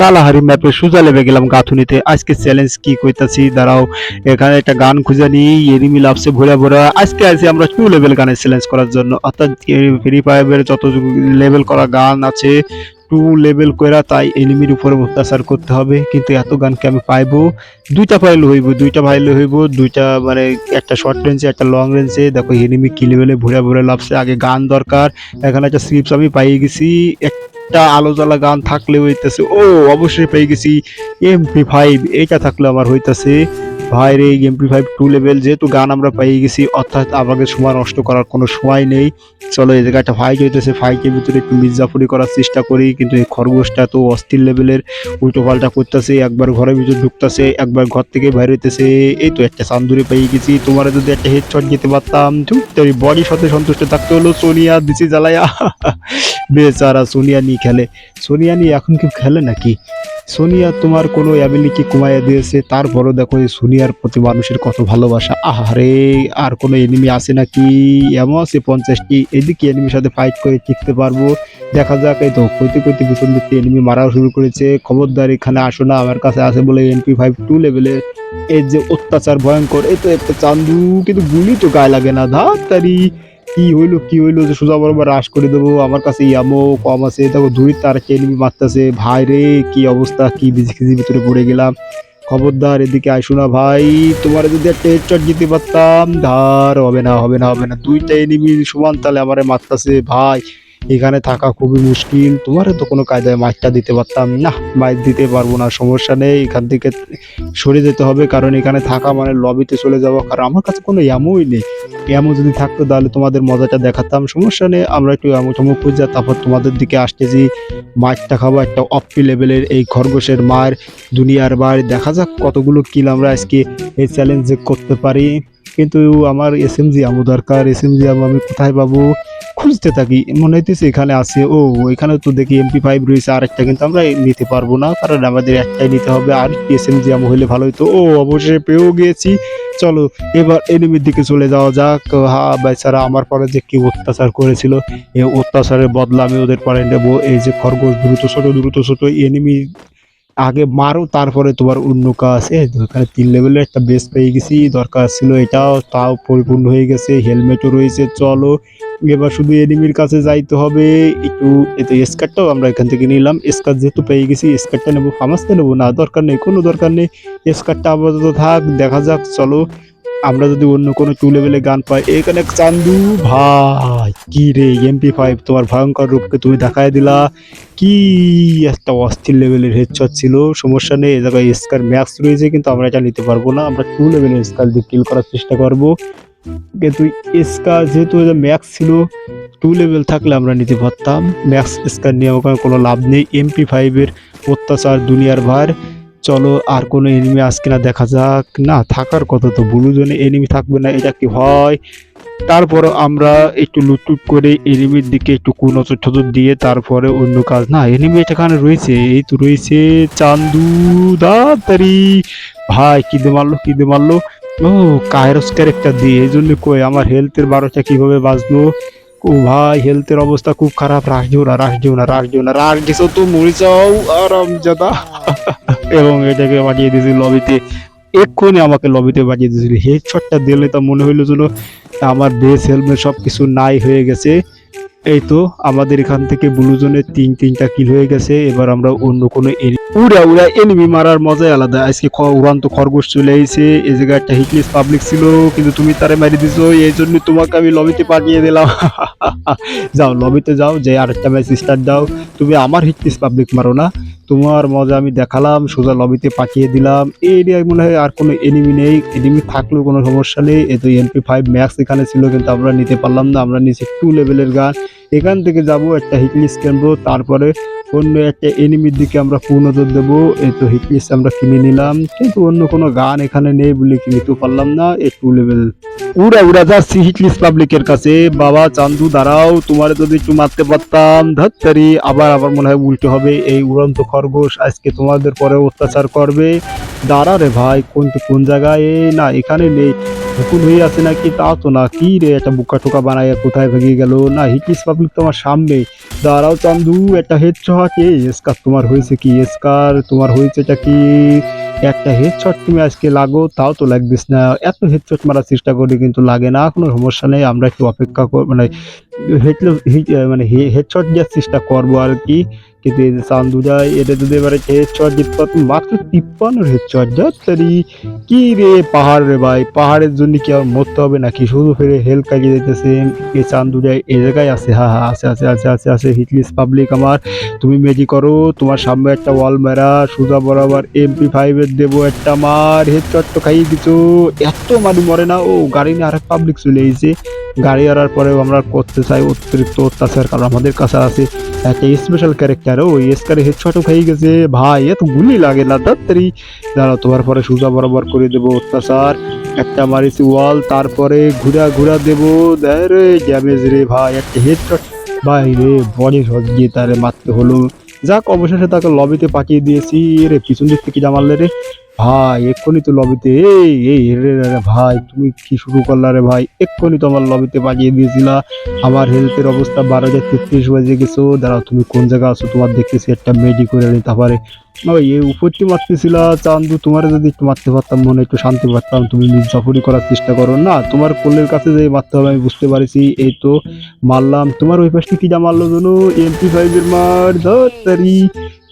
তালাহারি ম্যাপে সোজা লেবে গেলাম গাঁথুনিতে। আজকে চ্যালেঞ্জ কি কইতাছি? দাঁড়াও, এখানে একটা গান খুঁজে নিই এনিমি লাভছে ভরা ভরা আজকে আছি আমরা টু লেভেল গানের চ্যালেঞ্জ করার জন্য। অর্থাৎ ফ্রি ফায়ারের যত লেভেল করা গান আছে টু লেভেল কইরা তাই এনিমির উপরে অত্যাচার করতে হবে। কিন্তু এত গানকে আমি পাইবো? দুইটা পাইলে হইব, দুইটা পাইলে হইব, দুইটা মানে একটা শর্ট রেঞ্জে একটা লং রেঞ্জে দেখো এনিমি কি লেভেলে ভরে ভরে লাভছে আগে গান দরকার। এখানে একটা স্ক্রিপ্ট আমি পাইয়ে গেছি একটা আলো জ্বালা গান থাকলে হইতেছে। ও, অবশ্যই পেয়ে গেছি। এমপি ফাইভ এটা থাকলে আমার হইতাছে। ভাই রে এমপি ফাইভ টু লেভেল যেহেতু গান আমরা পেয়ে গেছি, অর্থাৎ আমাকে সময় নষ্ট করার কোনো সময় নেই। চলো এই একটা ফাইট হইতেছে ফাইটের ভিতরে একটু মির্জাফুরি করার চেষ্টা করি, কিন্তু এই খরগোশটা তো অস্থির লেভেলের উল্টো পাল্টা করতেছে, একবার ঘরের ভিতর ঢুকতেছে, একবার ঘর থেকে বাইরে হইতেছে। এই তো একটা চান্দুরি পেয়ে গেছি, তোমার যদি একটা হেডশট দিতে পারতাম বডি সাথে সন্তুষ্ট থাকতে হলো, সোনিয়া দিছি জ্বালায়া বেচারা সোনিয়া নিয়ে খেলে। সোনিয়া নিয়ে এখন কি খেলে নাকি? সোনিয়া তোমার কোনো অ্যাবিলিটি কমাইয়া দিয়েছে? তারপরও দেখো এই সোনিয়ার প্রতি মানুষের কত ভালোবাসা। আহারে, আর কোনো এনিমি আছে নাকি? এমন আছে পঞ্চাশটি। এদিকে এনিমির সাথে ফাইট করে টিকতে পারব। দেখা যাক, এই তো কইতে কইতে পিছন দিকে এনিমি মারা শুরু করেছে। খবরদার এখানে আসো না, আমার কাছে আছে বলে এমপি ফাইভ টু লেভেলের এই যে অত্যাচার ভয়ঙ্কর এ তো একটা চান্দু, কিন্তু গুলি তো গায়ে লাগে না। ধাত্তারি কি হইল কি হইল যে সোজা বরাবর রাশ করে দেবো? আমার কাছে ইয়ামো কম আছে, দেখো দুই তার কেলিমি মারতেছে। ভাই রে, কি অবস্থা? কি বিজি ভিতরে পড়ে গেলাম। খবরদার, এদিকে আইসো না ভাই। তোমার যদি একটা হেডশট দিতে পারতাম, ধার, হবে না হবে না হবে না। দুইটা এনিমি সমান তালে আমারে মারতেছে। ভাই এখানে থাকা খুবই মুশকিল। তোমারও তো কোনো কায়দায় মাছটা দিতে পারতাম। না মাছ দিতে পারব না, সমস্যা নেই। এখান থেকে সরে যেতে হবে, কারণ এখানে থাকা মানে লবিতে চলে যাব কারণ আমার কাছে কোনো এমনই নেই। এমন যদি থাকতো, তাহলে তোমাদের মজাটা দেখাতাম। সমস্যা নেই, আমরা একটু এমন চমক খুঁজা, তারপর তোমাদের দিকে আসতেছি। মাছটা খাব, একটা অপি লেভেলের এই খরগোশের মার, দুনিয়ার বার দেখা যাক কতগুলো কিল আমরা আজকে এই চ্যালেঞ্জে করতে পারি। কিন্তু আমার এস এম জি আমও দরকার এস এম জি আমো আমি কোথায় পাবো? খুঁজতে থাকি। মনে হইতেছে এখানে আছে। ও, এখানে তো দেখি এমপি ফাইভ রয়েছে আর একটা কিন্তু আমরা নিতে পারব না, কারণ আমাদের একটাই নিতে হবে। আর এস এম জি আমো হলে ভালো হতো ও অবশ্যই পেয়েও গিয়েছি। চলো, এবার এনিমির দিকে চলে যাওয়া যাক। হা, বেচারা আমার পরে যে কি অত্যাচার করেছিল, এই অত্যাচারের বদলা আমি ওদের পরে নেব। এই যে খরগোশ, দ্রুত ছোট দ্রুত ছোট এনিমি আগে মারো, তারপরে তোমার অন্য কাজ। এ দরকার তিন লেভেলের একটা বেস পেয়ে গেছি, দরকার ছিল এটাও, তাও পরিপূর্ণ হয়ে গেছে হেলমেটও রয়েছে, চলো। এবার শুধু এনিমির কাছে যাইতে হবে, একটু এতে স্কার্টটাও আমরা এখান থেকে নিলাম। স্কার যেহেতু পেয়ে গেছি স্কার্টটা নেব ফামাসটা নেব, না, দরকার নেই, কোনো দরকার নেই। স্কার্টটা আপাতত থাক, দেখা যাক, চলো। আমরা যদি অন্য কোনো টু লেভেলে গান পাই, এখানে চান্দু ভাই, কি রে এমপি ফাইভ তোমার ভয়ঙ্কর রূপকে তুমি দেখায় দিলা। কি একটা অস্থির লেভেলের হেডশট ছিল, সমস্যা নেই এই জায়গায় স্কার ম্যাক্স রয়েছে, কিন্তু আমরা এটা নিতে পারব না। আমরা টু লেভেলের স্কার দিয়ে কিল করার চেষ্টা করব। কিন্তু স্কার যেহেতু ম্যাক্স ছিল টু লেভেল থাকলে আমরা নিতে পারতাম। ম্যাক্স স্কার নিয়ে আমার কোনো লাভ নেই। এমপি ফাইভের অত্যাচার দুনিয়ার ভার। চলো, আর কোনো এনিমি আজকে না দেখা যাক। না, থাকার কথা তো ব্লু জোনে এনিমি থাকবে না, এটা কি হয়? তারপরে আমরা একটু লুটুট করে এনিমির দিকে একটু কুনজর টজর দিয়ে তারপরে অন্য কাজ না এনিমি এখানে রয়েছে, এই তো রয়েছে চান্দু দাতারি ভাই, কি দে মারলো, কি দে মারলো? ও কায়রস ক্যারেক্টার দিয়ে, এই জন্য কই, আমার হেলথের বারোটা কীভাবে বাঁচলো? ও ভাই হেলথের অবস্থা খুব খারাপ। রাস দিও না রাস দিও না রাস দিও না রাস দিছো তো মরে যাও আরাম জাদা এবং এটাকে বাজিয়ে দিয়েছিল লবিতে। এক্ষুনি আমাকে লবিতে বাজিয়ে দিয়েছিল। হেডশটটা দিলে তো মনে হইল যেন আমার বেস হেলমেট সব কিছু নাই হয়ে গেছে। এই তো আমাদের এখান থেকে ব্লু তিন, তিনটা কিল হয়ে গেছে। এবার আমরা অন্য কোনো উড়া উড়া এনিমি মারার মজাই আলাদা। আজকে উড়ান্ত খরগোশ চলে এসে এই জায়গায় একটা হিটলিস পাবলিক ছিল, কিন্তু তুমি তারে মারি দিছো। এই জন্য তোমাকে আমি লবিতে পাঠিয়ে দিলাম। যাও লবিতে যাও, যে আরেকটা ম্যাচ স্টার্ট দাও। তুমি আমার হিটলিস পাবলিক মারো না। তোমার মজা আমি দেখালাম, সোজা লবিতে পাঠিয়ে দিলাম। এই এরিয়ায় মনে হয় আর কোনো এনিমি নেই। এনিমি থাকলেও কোনো সমস্যা নেই। এ তো এমপি ফাইভ ম্যাক্স এখানে ছিল, কিন্তু আমরা নিতে পারলাম না। আমরা নিচে টু লেভেলের গান। এখান থেকে যাব একটা হিটলিস কিনবো, তারপরে অন্য একটা এনিমির দিকে আমরা পূর্ণজোর দেবো। এই তো হিটলিস আমরা কিনে নিলাম। কিন্তু অন্য কোনো গান এখানে নেই বলে কিনতে পারলাম না। এই টু লেভেল উড়া উড়া, যাচ্ছি হিটলিস পাবলিকের কাছে। বাবা, চান্দু, দাঁড়াও, তোমার যদি একটু মারতে পারতাম। ধত্তারি, আবার আবার মনে হয় উল্টে হবে। এই উড়ন্ত খরগোশ আজকে তোমাদের পরে অত্যাচার করবে। দাঁড়া রে ভাই, কোন কোন জায়গায়? না, এখানে নেই। হুকুন হয়ে আছে নাকি? তা তো না, কি রে, একটা বুকা টোকা বানায় কোথায় ভেঙে গেল? না হিকিস পাবলিক তোমার সামনে। দাঁড়াও, চান্দু, একটা হেড শট এ স্কার তোমার হয়েছে কি? এসকার, তোমার হয়েছে এটা কি? একটা হেডশট তুমি আজকে লাগো, তাও তো লাগবিস না। এত হেডশট মারার চেষ্টা করি কিন্তু লাগে না, কোনো সমস্যা নেই, আমরা একটু অপেক্ষা কর মানে হেড মানে হেডশট দেওয়ার চেষ্টা করব আর কি। কিন্তু এই যে চান্দুরা এটা যদি এবারে হেডশট দিতে পারতো মাত্র তিপ্পান্ন হেড হেডশট যাত্তারি কি রে পাহাড় রে ভাই? পাহাড়ের জন্য কি আর মরতে হবে নাকি? শুধু ফিরে হেল কাটিয়ে দিতেছে এই চান্দুরা এই জায়গায় আছে হ্যাঁ হ্যাঁ আছে আছে আছে আছে আছে হিটলিস পাবলিক আমার। তুমি মেজি করো, তোমার সামনে একটা ওয়াল মেরা, সোজা বরাবর এমপি ফাইভের দেবো একটা মার। হেড হেডশট তো খাইয়ে দিছো, এত মানুষ মরে না। ও, গাড়ি নিয়ে আরেক পাবলিক চলে এসেছে। গাড়ি আনার পরেও আমরা করতে চাই অতিরিক্ত অত্যাচার, কারণ আমাদের কাছে আছে একটা স্পেশাল ক্যারেক্টার ও এসকারে হেডশটও খাই গেছে। ভাই, এত গুলি লাগে না, তাড়াতাড়ি। দাঁড়াও, তোমার পরে সোজা বরাবর করে দেবো, অত্যাচার। একটা মারিছি ওয়াল তারপরে ঘুরা ঘুরা দেবো। রে ড্যামেজ রে ভাই, একটা হেডশট ভাই রে বডি শট দিয়ে তারে মারতে হলো। যাক, অবশেষে তাকে লবিতে পাঠিয়ে দিয়েছি। রে, পিছন দিক থেকে জামালে রে। ভাই, এক্ষুনি তো লবিতে, এই রে ভাই, তুমি কি শুরু করলা রে ভাই? এক্ষুনি তো আমার লবিতে পাঠিয়ে দিয়েছিলা। আমার হেলথের অবস্থা বারো হাজার তেত্রিশ বাজে গেছো। দাঁড়াও, তুমি কোন জায়গায় আছো? তোমার দেখতেছি একটা মেডি করে নিতে পারে। ওই এই উপরটি মারতেছিলা, চান্দু, তোমার যদি একটু মারতে পারতাম, মনে একটু শান্তি পারতাম। তুমি মির্জাফরি করার চেষ্টা করো। না, তোমার কোলের কাছে যে মারতে হবে, আমি বুঝতে পারছি। এই তো মারলাম। তোমার ওই পাশে কি যা মারলো জানো? এমপি ফাইভের মার ধরি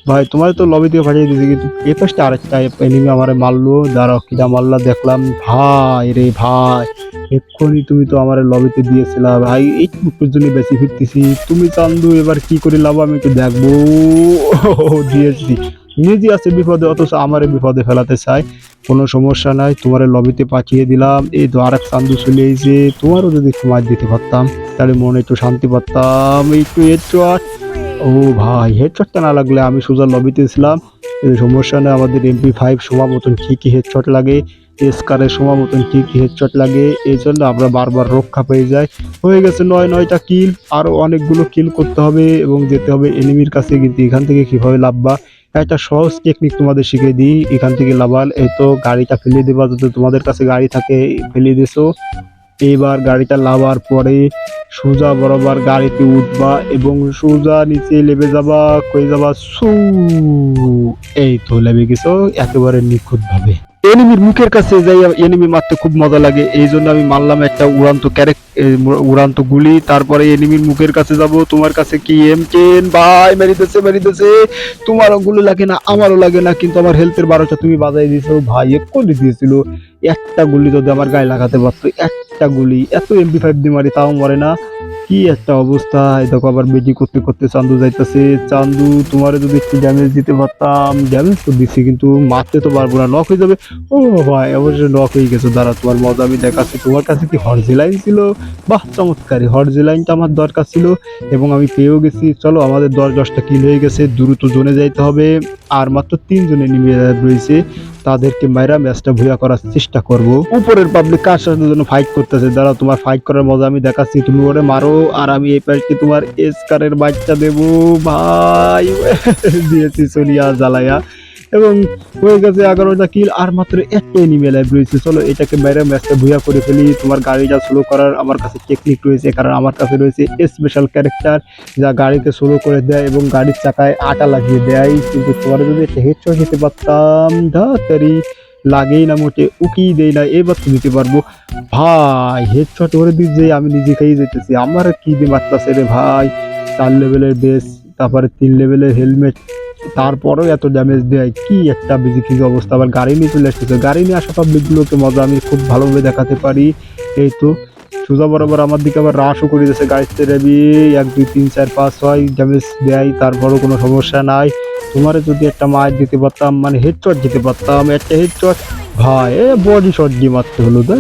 ভাই, তোমার তো লবি থেকে পাঠিয়ে দিয়েছি, কিন্তু এই পাশটা আরেকটা এনিমি আমারে মারলো। দাঁড়াও, কিটা মারলা দেখলাম। ভাই রে ভাই, এক্ষুনি তুমি তো আমার লবিতে দিয়েছিলা। ভাই এইটুকুর জন্য বেশি ফিরতেছি তুমি চান্দু, এবার কি করে লাভ আমি একটু দেখব। দিয়েছি। নিজে আছে বিপদে, অথচ আমার বিপদে ফেলাতে চাই কোনো সমস্যা নাই, তোমার লবিতে পাঠিয়ে দিলাম। এই তো আরেক চান্দু চলে এসে তোমারও যদি সময় দিতে পারতাম, তাহলে মনে একটু শান্তি পারতাম। একটু হেডশট ও ভাই হেডশটটা না লাগলে আমি সোজা লবিতে ছিলাম। সমস্যা নেই আমাদের এমপি ফাইভ সময় মতন ঠিকই হেডশট লাগে। এসকারের সময় মতন ঠিকই হেডশট লাগে। এই জন্য আমরা বারবার রক্ষা পেয়ে যাই। হয়ে গেছে নয়, নয়টা কিল আরও অনেকগুলো কিল করতে হবে এবং যেতে হবে এনিমির কাছে। কিন্তু এখান থেকে কীভাবে লাভবা? একটা সহজ টেকনিক তোমাদের শিখিয়ে দিই। এখান থেকে লাভাল, এই তো গাড়িটা ফেলে দেবা। যদি তোমাদের কাছে গাড়ি থাকে ফেলে দিছো। এইবার গাড়িটা লাভার পরে সোজা বরাবর গাড়িতে উঠবা এবং সোজা নিচে লেবে যাবা, কয়ে যাবা, সু এই তো লেবে গেছো, একেবারে নিখুঁত ভাবে এনিমির মুখের কাছে যাই এনিমি মারতে খুব মজা লাগে এই জন্য আমি মারলাম একটা উড়ান্ত ক্যারেক উড়ান্ত গুলি, তারপরে এনিমির মুখের কাছে যাব, তোমার কাছে কি এম টেন? ভাই, মেরিতেছে মেরিতেছে। তোমারও গুলো লাগে না, আমারও লাগে না, কিন্তু আমার হেলথের বারোটা তুমি বাজাই দিয়েছ। ভাই করে দিয়েছিল। একটা গুলি যদি আমার গায়ে লাগাতে পারতো, একটা গুলি। এত এমপি ফাইভ দিয়ে মারি তাও মরে না। কি একটা অবস্থা। দেখো আবার বেটি করতে করতে চান্দু যাইতেছে। চান্দু, তোমার যদি একটু ড্যামেজ দিতে পারতাম ড্যামেজ তো দিচ্ছি কিন্তু মারতে তো পারব না। নক হয়ে যাবে। ও ভাই অবশ্যই নক হয়ে গেছে। দাঁড়া, তোমার মজা আমি দেখাচ্ছি। তোমার কাছে কি হরজি লাইন ছিল? বাহ চমৎকারী হরজি লাইনটা আমার দরকার ছিল এবং আমি পেয়েও গেছি। চলো, আমাদের দশ, দশটা কিল হয়ে গেছে। দ্রুত জোনে যাইতে হবে। আর মাত্র তিনজনে নিবে রয়েছে। তাদেরকে মাইরা ম্যাচটা ভুয়া করার চেষ্টা করব। উপরের পাবলিক কার সাথে জন্য ফাইট করতেছে? দাঁড়া তোমার ফাইট করার মজা আমি দেখাচ্ছি। তুমি ওরে মারো। আর আমি এই পাশে তোমার এসকারের বাচ্চা দেবো। ভাই, দিয়েছি সোনিয়া জ্বালাইয়া এবং হয়ে গেছে এগারোটা কিল আর মাত্র একটা এনিমে লাইভ রয়েছে। চলো এটাকে মেরে ম্যাচটা ভুয়া করে ফেলি। তোমার গাড়িটা স্লো করার আমার কাছে টেকনিক রয়েছে, কারণ আমার কাছে রয়েছে স্পেশাল ক্যারেক্টার যা গাড়িতে স্লো করে দেয় এবং গাড়ির চাকায় আটা লাগিয়ে দেয়। কিন্তু তোমার যদি একটা হেডশট দিতে পারতাম ধাতারি লাগেই না মোটে উকি দেই না, এবার তো দিতে পারব। ভাই হেড হেডশট করে যে আমি নিজে খেয়ে যেতেছি। আমার কি দিয়ে মারতেছে রে ভাই? চার লেভেলের বেস তারপরে তিন লেভেলের হেলমেট তারপরেও এত ড্যামেজ দেয়, কি একটা কিছু অবস্থা। আবার গাড়ি নিয়ে চলে আসতেছে। গাড়ি নিয়ে আসা পাবলিকগুলোকে মজা আমি খুব ভালোভাবে দেখাতে পারি। এই তো, সোজা বরাবর আমার দিকে আবার রাশও করে দিয়েছে গাড়িতে রেবি, এক, দুই, তিন, চার, পাঁচ, ছয় ড্যামেজ দেয়। তারপরও কোনো সমস্যা নাই। তোমারে যদি একটা মাছ দিতে পারতাম মানে হেডশট দিতে পারতাম, একটা হেডশট ভাই, এ বডি শট দিয়ে মারতে হলো। দেখ